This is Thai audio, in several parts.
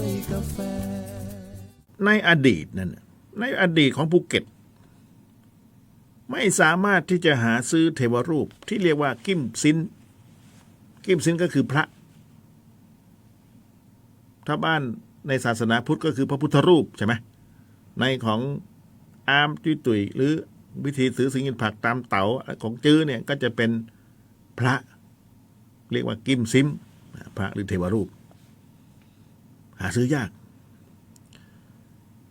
วยกาแฟ ในอดีตนั่นในอดีตของภูเก็ต ไม่สามารถที่จะหาซื้อเทวรูปที่เรียกว่ากิมซิน กิมซินก็คือพระ ถ้าบ้านในศาสนาพุทธก็คือพระพุทธรูปใช่ไหมในของอามจุยตุยหรือวิธีซื้อสิงห์ผักตามเต๋าของจื้อเนี่ยก็จะเป็นพระ เรียกว่ากิมซิม พระหรือเทวรูป หาซื้อยาก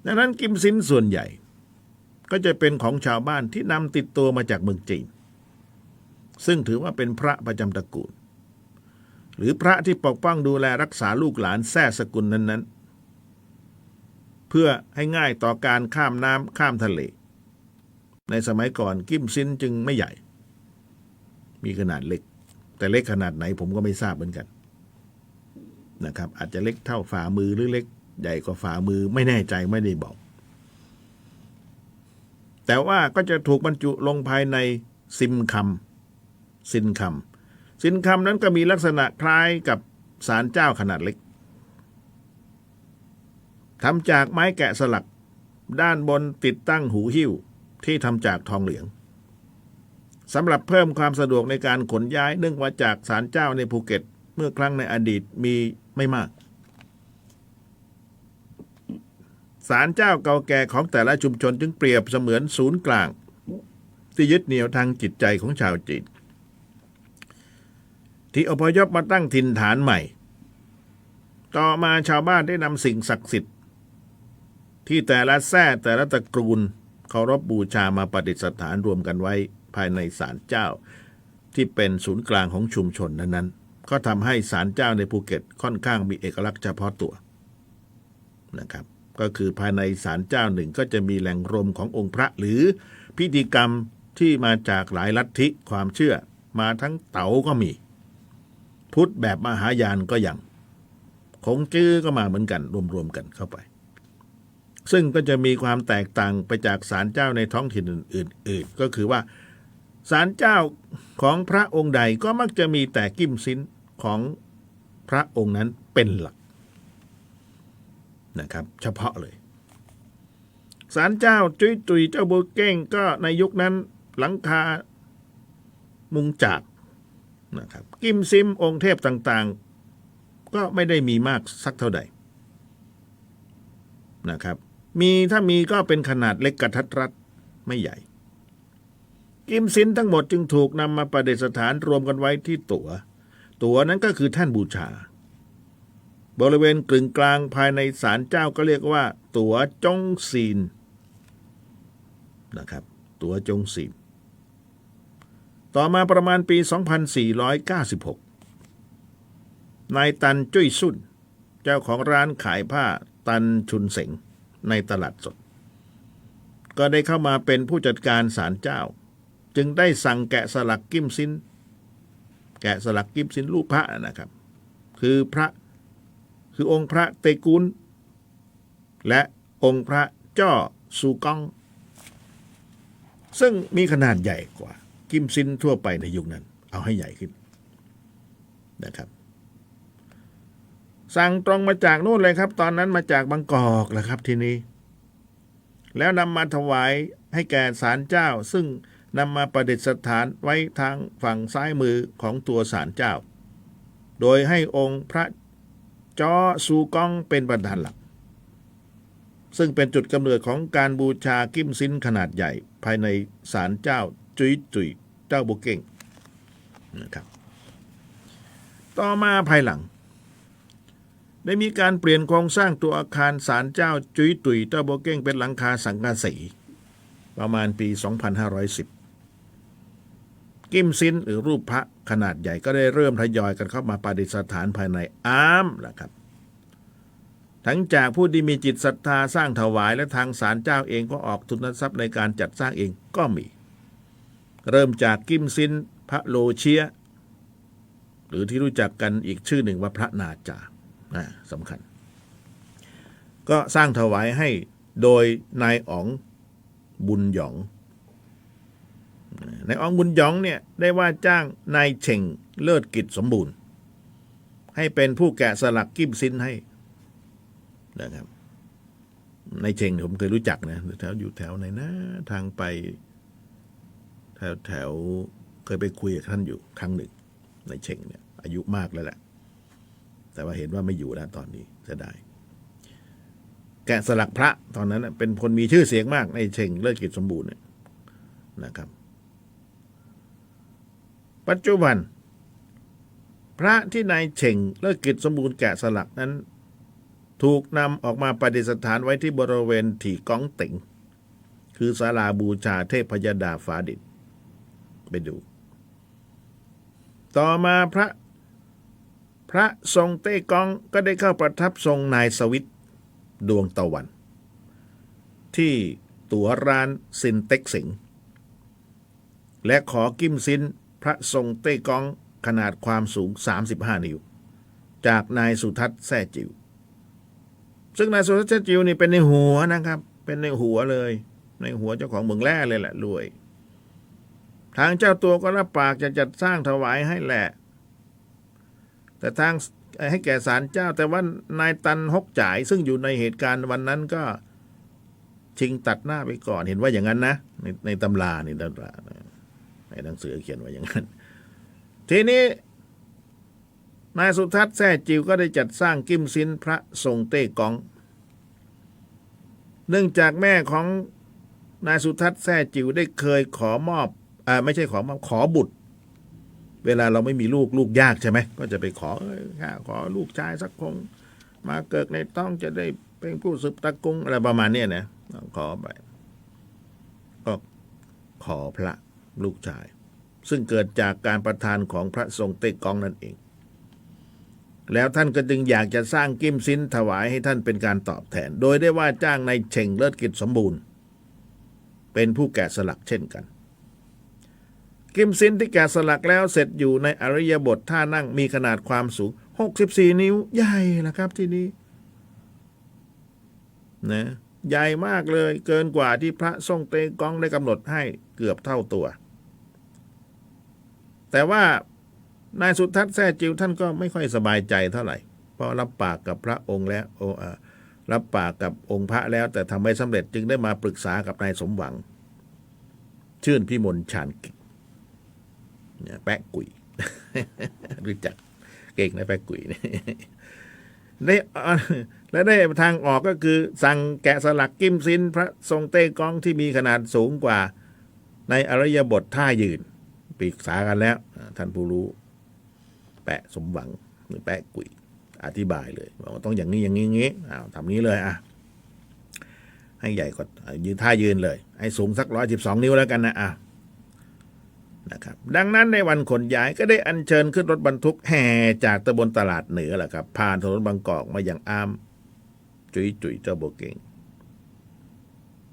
ดังนั้นกิมซินส่วนใหญ่ ก็จะเป็นของชาวบ้านที่นำติดตัวมาจากเมืองจีน ซึ่งถือว่าเป็นพระประจำตระกูล หรือพระที่ปกป้องดูแลรักษาลูกหลานแท้สกุลนั้นๆ เพื่อให้ง่ายต่อการข้ามน้ำข้ามทะเล ในสมัยก่อนกิมซินจึงไม่ใหญ่ มีขนาดเล็ก แต่เล็กขนาดไหนผมก็ไม่ทราบเหมือนกัน นะครับ อาจจะเล็กเท่าฝ่ามือหรือเล็กใหญ่กว่าฝ่ามือไม่แน่ใจไม่ได้บอก แต่ว่าก็จะถูกบรรจุลงภายในซิมคำซินคำซินคำนั้นก็มีลักษณะคล้ายกับสารเจ้าขนาดเล็กทำจากไม้แกะสลัก ด้านบนติดตั้งหูหิ้วที่ทำจากทองเหลืองสำหรับเพิ่มความสะดวกในการขนย้ายเนื่องมาจากสารเจ้าในภูเก็ต เมื่อครั้งในอดีตมี ไม่มากศาลเจ้าเก่าแก่ของแต่ละชุมชนจึงเปรียบเสมือนศูนย์กลาง ที่ยึดเหนี่ยวทางจิตใจของชาวจีนที่อพยพมาตั้งถิ่นฐานใหม่ ต่อมาชาวบ้านได้นำสิ่งศักดิ์สิทธิ์ ที่แต่ละแท้แต่ละตระกูลเคารพบบูชามาประดิษฐานรวมกันไว้ภายในศาลเจ้า ที่เป็นศูนย์กลางของชุมชนนั้น ก็ทำให้ศาลเจ้าในภูเก็ตค่อนข้างมีเอกลักษณ์เฉพาะตัวนะครับ ก็คือภายในศาลเจ้าหนึ่งก็จะมีแหล่งรวมขององค์พระหรือพิธีกรรมที่มาจากหลายลัทธิความเชื่อมาทั้งเต๋าก็มี พุทธแบบมหายานก็ย่างคงจื้อก็มาเหมือนกันรวมๆกันเข้าไป ซึ่งก็จะมีความแตกต่างไปจากศาลเจ้าในท้องถิ่นอื่น ๆ ก็คือว่าศาลเจ้าของพระองค์ใดก็มักจะมีแต่กิมซิน ของพระองค์นั้นเป็นหลักนะครับ เฉพาะเลยศาลเจ้าจุยตุยเจ้าโบเก้งก็ในยุคนั้นหลังคามุงจากนะครับ กิมซิมองค์เทพต่างๆ ก็ไม่ได้มีมากสักเท่าใดนะครับ มีถ้ามีก็เป็นขนาดเล็กกระทัดรัดไม่ใหญ่ กิมซินทั้งหมดจึงถูกนำมาประดิษฐานรวมกันไว้ที่ตัว ตัวนั้นก็คือแท่นบูชา บริเวณกึ่งกลางภายในศาลเจ้าก็เรียกว่า ตัวจงซีนนะครับ ตัวจงซีนต่อมาประมาณปี 2496 นายตันจุ้ยสุนเจ้าของร้านขายผ้าตันชุนเสงในตลาดสด ก็ได้เข้ามาเป็นผู้จัดการศาลเจ้า จึงได้สั่งแกะสลักกิมซิน แกะสลักกิมซินรูปพระนะครับ คือพระคือองค์พระเตกุนและองค์พระจ้อซูกอง ซึ่งมีขนาดใหญ่กว่า กิมซินทั่วไปในยุคนั้น เอาให้ใหญ่ขึ้นนะครับสั่งตรงมาจากนู่นเลยครับ ตอนนั้นมาจากบางกอกแหละครับทีนี้ แล้วนำมาถวายให้แก่ศาลเจ้า ซึ่ง นำมาประดิษฐานไว้ทางฝั่งซ้ายมือของตัวศาลเจ้า โดยให้องค์พระจอซูกองเป็นประธานหลัก ซึ่งเป็นจุดกำเนิดของการบูชากิมซินขนาดใหญ่ภายในศาลเจ้าจุยจุยเจ้าบุเก่งนะครับ ต่อมาภายหลัง ได้มีการเปลี่ยนโครงสร้างตัวอาคารศาลเจ้าจุยตุยเจ้าโบเก้งเป็นหลังคาสังกะสีประมาณปี 2510 กิมซินหรือรูปพระขนาดใหญ่ก็ได้เริ่มทยอยกันเข้ามาประดิษฐานภายในอามแหละครับ ทั้งจากผู้ที่มีจิตศรัทธาสร้างถวายและทางศาลเจ้าเองก็ออกทุนทรัพย์ในการจัดสร้างเองก็มี เริ่มจากกิมซินพระโลเชีย หรือที่รู้จักกันอีกชื่อหนึ่งว่าพระนาจาอ่าสำคัญ ก็สร้างถวายให้โดยนายอ๋องบุญหยอง นายอองบุญยองเนี่ยได้ว่าจ้างนายเฉ่งเลิศกิจสมบูรณ์ ให้เป็นผู้แกะสลักกิมซินให้นะครับในเชงผมเคยรู้จักนะแถวอยู่แถวไหนนะทางไป แถวแถวเคยไปคุยกับท่านอยู่ครั้งหนึ่งในเชงเนี่ย อายุมากแล้วแหละแต่ว่าเห็นว่าไม่อยู่แล้วตอนนี้จะได้ แกะสลักพระตอนนั้นเป็นคนมีชื่อเสียงมากในเชงเลิศกิจสมบูรณ์นะครับ ปัจจุบัน พระที่นายเชงเลิศกิจสมบูรณ์แกะสลักนั้น ถูกนำออกมาประดิษฐานไว้ที่บริเวณถี่ก้องต็งคือศาลาบูชาเทพยดาฟ้าดินไปดู ต่อมาพระพระทรงเต้กองก็ได้เข้าประทับทรงนายสวิตดวงตะวัน ที่ตัวร้านซินเต็กสิง และขอกิมซิน ระทรงเต้กองขนาดความสูง 35 นิ้ว จากนายสุทัศน์แซ่จิว ซึ่งนายสุทัศน์แซ่จิวนี่เป็นในหัวนะครับ เป็นในหัวเลย ในหัวเจ้าของเมืองแร่เลยแหละรวย ทางเจ้าตัวก็รับปากจะจัดสร้างถวายให้แหละ แต่ทางให้แก่ศาลเจ้า แต่ว่านายตันฮกจ่าย ซึ่งอยู่ในเหตุการณ์วันนั้นก็ชิงตัดหน้าไปก่อนเห็นว่าอย่างนั้นนะ ในในตำราในตำรา ในหนังสือเขียนไว่าอย่างนั้น ทีนี้ นายสุทัศน์แซ่จิวก็ได้จัดสร้างกิมซินพระทรงเต้กอง เนื่องจากแม่ของนายสุทัศน์แซ่จิวได้เคยขอมอบอ่าไม่ใช่ขอมอบขอบุตร เวลาเราไม่มีลูกลูกยากใช่ไหมก็จะไปขอข้าขอลูกชายสักคง มาเกิดในต้องจะได้เป็นผู้สืบตระกุงอะไรประมาณนี้นะขอไปก็ขอพระ ลูกชาย ซึ่งเกิดจากการประทานของพระทรงเตกองนั่นเอง แล้วท่านก็จึงอยากจะสร้างกิมซินถวายให้ท่านเป็นการตอบแทน โดยได้ว่าจ้างในเช่งเลิศกิจสมบูรณ์ เป็นผู้แกะสลักเช่นกัน กิมซินที่แกะสลักแล้วเสร็จอยู่ในอริยบทท่านั่งมีขนาดความสูง 64 นิ้วใหญ่ละครับที่นี้นะใหญ่มากเลยเกินกว่าที่พระทรงเตกองได้กำหนดให้เกือบเท่าตัว แต่ว่านายสุทัศน์แซ่จิวท่านก็ไม่ค่อยสบายใจเท่าไหร่ เพราะรับปากกับพระองค์แล้วโอเอ่อรับปากกับองค์พระแล้ว แต่ทำไม่สำเร็จจึงได้มาปรึกษากับนายสมหวัง ชื่นพิมลชานกิจเนี่ยแปะกุยรู้จักเก่งนะแปะกุยเนี่ยได้และได้ทางออกก็คือ สั่งแกะสลักกิมซิน พระทรงเต้กองที่มีขนาดสูงกว่าในอริยบทท่ายืน ปรึกษากันแล้ว ท่านผู้รู้ แปะสมหวังหรือแปะกุยอธิบายเลยบอกว่าต้องอย่างนี้อย่างนี้อย่างนี้อ้าวทำนี้เลยอะให้ใหญ่กว่ายืนท่ายืนเลย ให้สูงสักร้อยสิบสองนิ้วแล้วกันนะอะนะครับดังนั้นในวันขนย้ายก็ได้อัญเชิญขึ้นรถบรรทุกแห่จากตำบลตลาดเหนือแหละครับผ่านถนนบางกอกมาอย่างอาม จุยจุยเจ้าโบเกง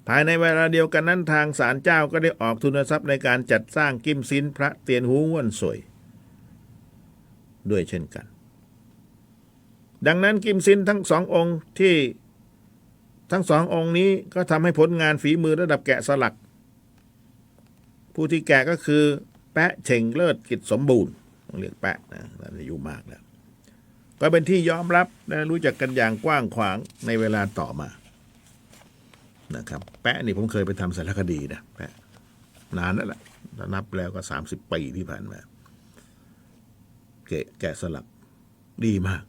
ภายในเวลาเดียวกันนั้นทางศาลเจ้าก็ได้ออกทุนทรัพย์ในการจัดสร้างกิมซินพระเตียนหูง่วนสวย ด้วยเช่นกัน ดังนั้นกิมซินทั้งสององค์ที่ทั้งสององค์นี้ก็ทำให้ผลงานฝีมือระดับแกะสลัก ผู้ที่แกะก็คือ แปะเฉ่งเลิศกิจสมบูรณ์ต้องเรียกแปะนะท่นอายุมากแล้วก็เป็นที่ยอมรับและรู้จักกันอย่างกว้างขวางในเวลาต่อมา นะครับ แปะนี่ผมเคยไปทำสารคดีนะแปะนานแล้วล่ะนับแล้วก็สามสิบปีที่ผ่านมาแกะแกะสลักดีมาก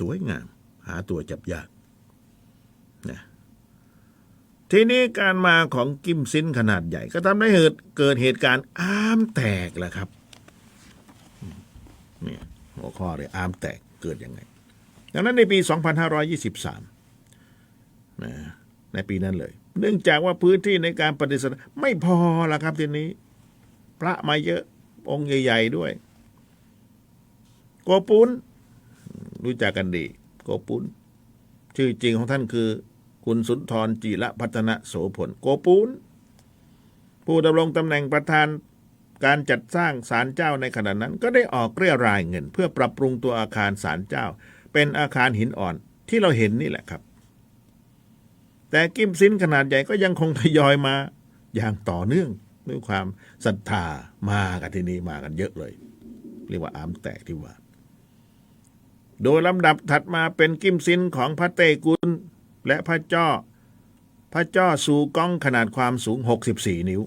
สวยงาม หาตัวจับยากนะทีนี้การมาของกิมซินขนาดใหญ่ ก็ทำให้เกิดเกิดเหตุการณ์อ้ามแตกแหละครับเนี่ยหัวข้อเลยอ้ามแตกเกิดยังไง ดังนั้นในปี 2523นะ ในปีนั้นเลย เนื่องจากว่าพื้นที่ในการปฏิสถานไม่พอละครับทีนี้ พระมาเยอะองค์ใหญ่ ๆ ด้วย โกปุนรู้จักกันดี โกปุนชื่อจริงของท่านคือ คุณสุนทรจีระพัฒนโสพลโกปุนผู้ดำรงตำแหน่งประธานการจัดสร้างศาลเจ้าในขณะนั้น ก็ได้ออกเรียรายเงิน เพื่อปรับปรุงตัวอาคารศาลเจ้า เป็นอาคารหินอ่อนที่เราเห็นนี่แหละครับ แต่กิมซินขนาดใหญ่ก็ยังคงทยอยมา อย่างต่อเนื่องด้วยความศรัทธามากันที่นี่มากันเยอะเลย เรียกว่าอามแตกที่ว่า โดยลำดับถัดมาเป็นกิมซินของพระเตกุลและพระเจ้าพระเจ้าสูกล้องขนาดความสูง 64 นิ้ว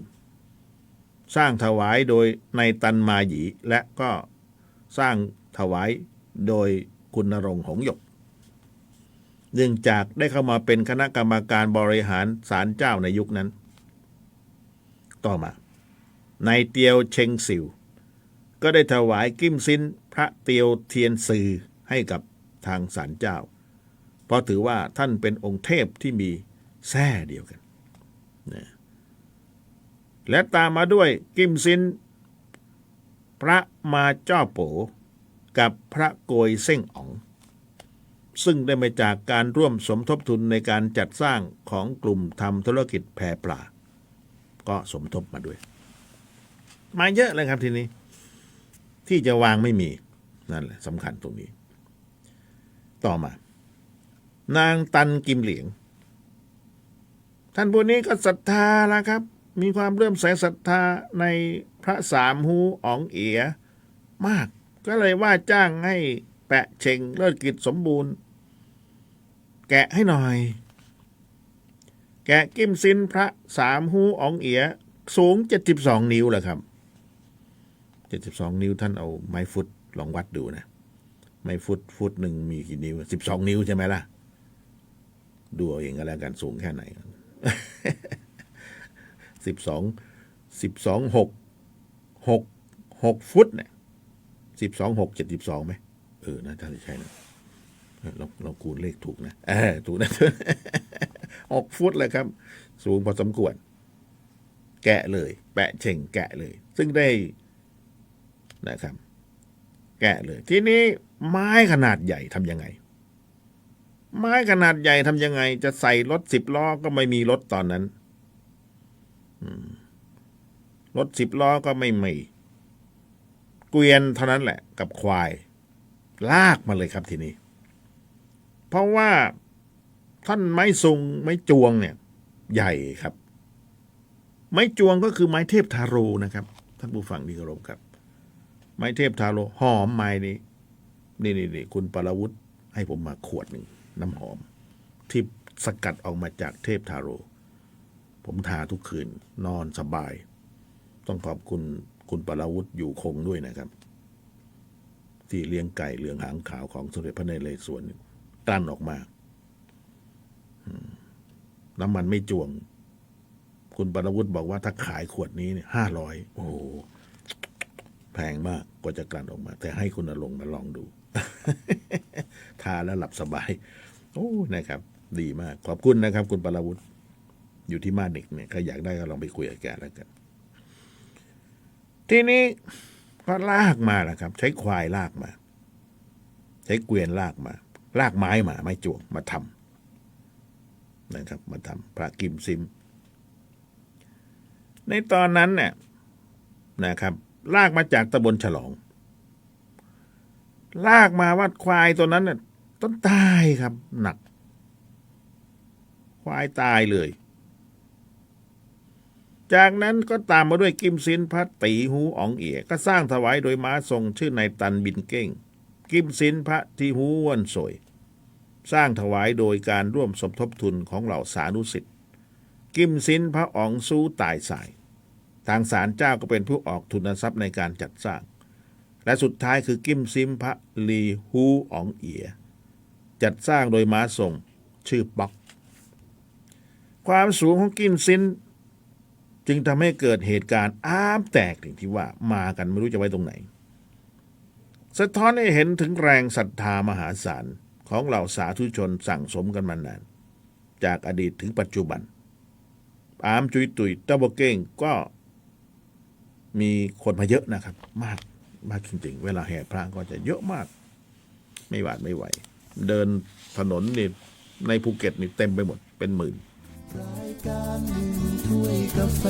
สร้างถวายโดยในายตันมาหยีและก็สร้างถวายโดยคุณนรงหงหยก เนื่องจากได้เข้ามาเป็นคณะกรรมการบริหารศาลเจ้าในยุคนั้น ต่อมา ในายเตียวเชงซิว ก็ได้ถวายกิมซินพระเตียวเทียนซือให้กับทางศาลเจ้า เพราะถือว่าท่านเป็นองค์เทพที่มีแท้เดียวกันนะและตามมาด้วยกิมซิน พระมาเจ้าโปกับพระโกยเส้งอ๋อง ซึ่งได้มาจากการร่วมสมทบทุนในการจัดสร้างของกลุ่มทำธุรกิจแพรปลา ก็สมทบมาด้วย มาเยอะเลยครับทีนี้ ที่จะวางไม่มี นั่นแหละสำคัญตรงนี้ ต่อมา นางตันกิมเหลียง ท่านผู้นี้ก็ศรัทธาล้วครับ มีความเริ่มใสศรัทธาในพระสามหูอ๋องเอียมาก ก็เลยว่าจ้างให้ ปะเชงเลิศกิจสมบูรณ์ แกะให้หน่อย แกะกิมซินพระสามหูอองเอีย สูง72นิ้วแหละครับ72นิ้วท่านเอาไม้ฟุตลองวัดดูนะ ไม้ฟุตฟุตหนึ่งมีกี่นิ้ว12นิ้วใช่ไหมล่ะ ดูเอาเองก็แล้วกันสูงแค่ไหนสิบสองสิบสองหกหกหกฟุตเนี่ยสิบสองหกเจ็ดสิบสองไหม เออนะถ้าจะใช่นะเราเราคูณเลขถูกนะเออถูกนะหกฟุตเลยครับ สูงพอสมควร แกะเลย แปะเช่งแกะเลย ซึ่งได้นะครับ แกะเลย ทีนี้ไม้ขนาดใหญ่ทำยังไง ไม้ขนาดใหญ่ทำยังไง จะใส่รถสิบล้อก็ไม่มีรถตอนนั้นรถสิบล้อก็ไม่มีเกวียนเท่านั้นแหละ กับควาย ลากมาเลยครับทีนี้ เพราะว่าท่านไม้ซุงไม้จวงเนี่ย ใหญ่ครับ ไม้จวงก็คือไม้เทพทาโรนะครับ ท่านผู้ฟังที่เคารพครับ ไม้เทพทาโรหอมไม้นี้นี่นี่นี่คุณปรวุฒิให้ผมมาขวดหนึ่งน้ำหอม ที่สกัดออกมาจากเทพทาโร ผมทาทุกคืนนอนสบาย ต้องขอบคุณคุณปราวุธอยู่คงด้วยนะครับ ที่เลี้ยงไก่เหลืองหางขาวของสมเด็จพระนเรศวรกลั่นออกมาน้ำมันไม่จวง คุณปราวุธบอกว่าถ้าขายขวดนี้เนี่ยห้าร้อยโอ้โหแพงมากกว่าจะกลั่นออกมา แต่ให้คุณนรงมาลองดู ทาแล้วหลับสบาย โอ้นะครับ ดีมาก ขอบคุณนะครับ คุณปราวุธอยู่ที่มานิกเนี่ยใครอยากได้ก็ลองไปคุยกับแกแล้วกัน ทีนี้ ก็ลากมาแหละครับ ใช้ควายลากมา ใช้เกวียนลากมา ลากไม้มา ไม้จวงมาทำนะครับ มาทำพระกิมซิม ในตอนนั้นเนี่ยนะครับ ลากมาจากตำบลฉลอง ลากมาว่าควายตัวนั้นน่ะต้นตายครับ หนัก ควายตายเลย จากนั้นก็ตามมาด้วยกิมซินพระตีหูอ๋องเอียก็สร้างถวายโดยม้าทรงชื่อนายตันบินเก้ง กิมซินพระทีหูวันสวย สร้างถวายโดยการร่วมสมทบทุนของเหล่าสานุสิทธิ์กิมซินพระอ๋องสู้ตายสาย ทางศาลเจ้าก็เป็นผู้ออกทุนทรัพย์ในการจัดสร้าง และสุดท้ายคือกิมซิมพระลีฮูอ๋องเอีย จัดสร้างโดยม้าทรงชื่อป๊อก ความสูงของกิมซิน จึงทำให้เกิดเหตุการณ์อ้ามแตกอย่างที่ว่ามากันไม่รู้จะไว้ตรงไหน สะท้อนให้เห็นถึงแรงศรัทธามหาศาลของเหล่าสาธุชนสั่งสมกันมานาน จากอดีตถึงปัจจุบัน อามจุยตุยตะบเก้งก็มีคนมาเยอะนะครับ มากมากจริงๆ เวลาแห่พระก็จะเยอะมาก ไม่หวาดไม่ไหว เดินถนนนี่ในภูเก็ตนี่เต็มไปหมดเป็นหมื่น รายการหนึ่งถ้วยกาแฟ